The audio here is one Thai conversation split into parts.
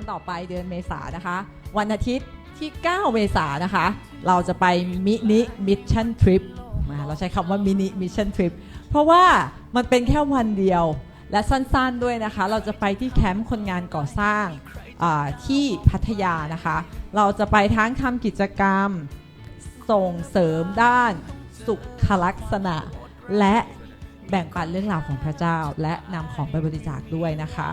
อนต่อไปเดือนเมษานะคะ วันอาทิตย์ที่ 9 เมษานะคะ เราจะไปมินิมิชชั่นทริปเราใช้คำว่ามินิมิชชั่นทริปเพราะว่ามันเป็นแค่วันเดียวและสั้นๆด้วยนะคะ เราจะไปที่แคมป์คนงานก่อสร้างที่พัทยานะคะ เราจะไปทั้งทำกิจกรรมส่งเสริมด้านสุขลักษณะ และแบ่งปันเรื่องราวของพระเจ้า และนำของไปบริจาคด้วยนะคะ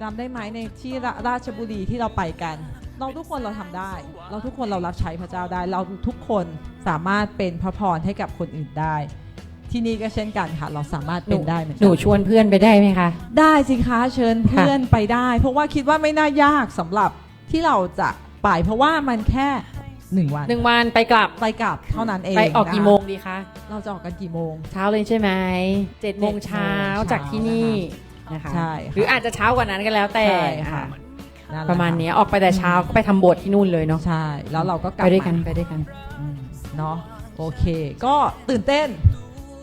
จำได้ไหมในที่ราราชบุรีที่เราไปกัน เราทุกคนเราทำได้ เราทุกคนเรารับใช้พระเจ้าได้ เราทุกคนสามารถเป็นพระพรให้กับคนอื่นได้ ที่นี่ก็เช่นกันค่ะ เราสามารถเป็นได้เหมือนหกันูชวนเพื่อนไปได้ไหมคะ ได้สิคะเชิญเพื่อนไปได้ เพราะว่าคิดว่าไม่น่ายากสำหรับที่เราจะไปเพราะว่ามันแค่หนึ่งวันหนึ่งวันไปกลับ ไปกลับเท่านั้นเองไปออกนะคะกี่โมงดีคะ เราจะออกกันกี่โมง เช้าเลยใช่ไหมเจ็ดโมงเช้าเจ็ดโมงเช้าจากที่นี่ นะคะใช่ค่ะหรืออาจจะเช้ากว่านั้นก็แล้วแต่ใช่ค่ะค่ะนั่นแหลประมาณค่นี้ออกไปแต่เช้าก็ไปทำโบสถ์ที่นู่นเลยเนาะใช่ แล้วเราก็กลับไปด้วยกันมาไปด้วยกัน อืมเนาะโอเค ก็ตื่นเต้น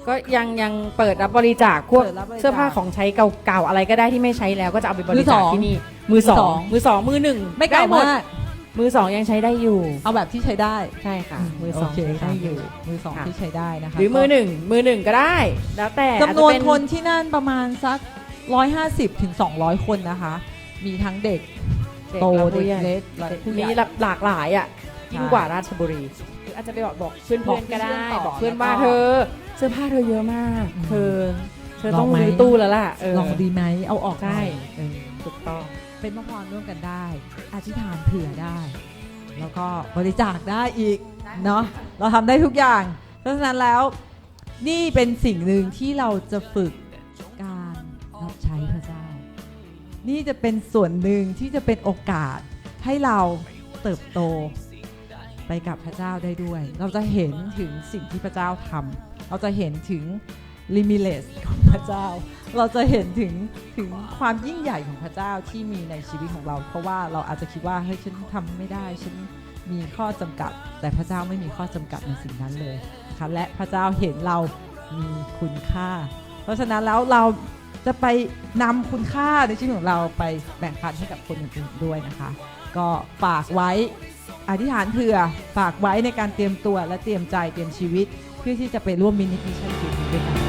ก็ยังยังเปิดรับบริจาคพวกเปิดรับบริจาคเสื้อผ้าของใช้เก่าๆอะไรก็ได้ที่ไม่ใช้แล้วก็จะเอาไปบริจาคมือสองที่นี่มือสองมืมืออสสอองงมือหนึ่งไม่เก่าด้หมดมากมือสองยังใช้ได้อยู่เอาแบบที่ใช้ได้ใช่ค่ะ มือโอสองเคใช้ค่ะได้อยู่ มือสองค่ะ ที่ใช้ได้นะคะหรือมือหนึ่งมือหนึ่งก็ได้ แล้วแต่จำนวนอาจจะเป็คนที่นั่นประมาณสัก 150ถึง200 คนนะคะ มีทั้งเด็กเด็กโตและเด็ผู้กใหญ่เล็กและผู้ใหมีญ่ หลากหลายอะใช่ยิ่งกว่าราชบุรีหรืออาจจะไปบอกบอกเพื่อนบอกๆก็ได้เพื่อนต่อบอกเพื่อนแล้วก็ว่าเธอ เสื้อผ้าเธอเยอะมากอืมเธอ เธอลต้อองงไหม รื้อตู้แล้วล่ะเออ ลองดีไหมเอาออกหน่อยใช่ เออถูกต้อง เป็นพระพรร่วมกันได้ อธิษฐานเผื่อได้ แล้วก็บริจาคได้อีกเนาะเราทำได้ทุกอย่าง เพราะฉะนั้นแล้วนี่เป็นสิ่งหนึ่งที่เราจะฝึก นี่จะเป็นส่วนหนึ่งที่จะเป็นโอกาสให้เราเติบโตไปกับพระเจ้าได้ด้วย เราจะเห็นถึงสิ่งที่พระเจ้าทำเราจะเห็นถึง limitless ของพระเจ้า เราจะเห็นถึงถึงความยิ่งใหญ่ของพระเจ้าที่มีในชีวิตของเรา เพราะว่าเราอาจจะคิดว่าเฮ้ยฉันทำไม่ได้ฉันมีข้อจำกัด แต่พระเจ้าไม่มีข้อจำกัดในสิ่งนั้นเลยนะคะและพระเจ้าเห็นเรามีคุณค่า เพราะฉะนั้นแล้วเรา จะไปนำคุณค่าในชีวิตของเราไปแบ่งปันให้กับคนอื่นๆด้วยนะคะ ก็ฝากไว้อธิษฐานเผื่อฝากไว้ในการเตรียมตัวและเตรียมใจเตรียมชีวิต เพื่อที่จะไปร่วมมินิมิชชั่นทริปนี้ด้วยกัน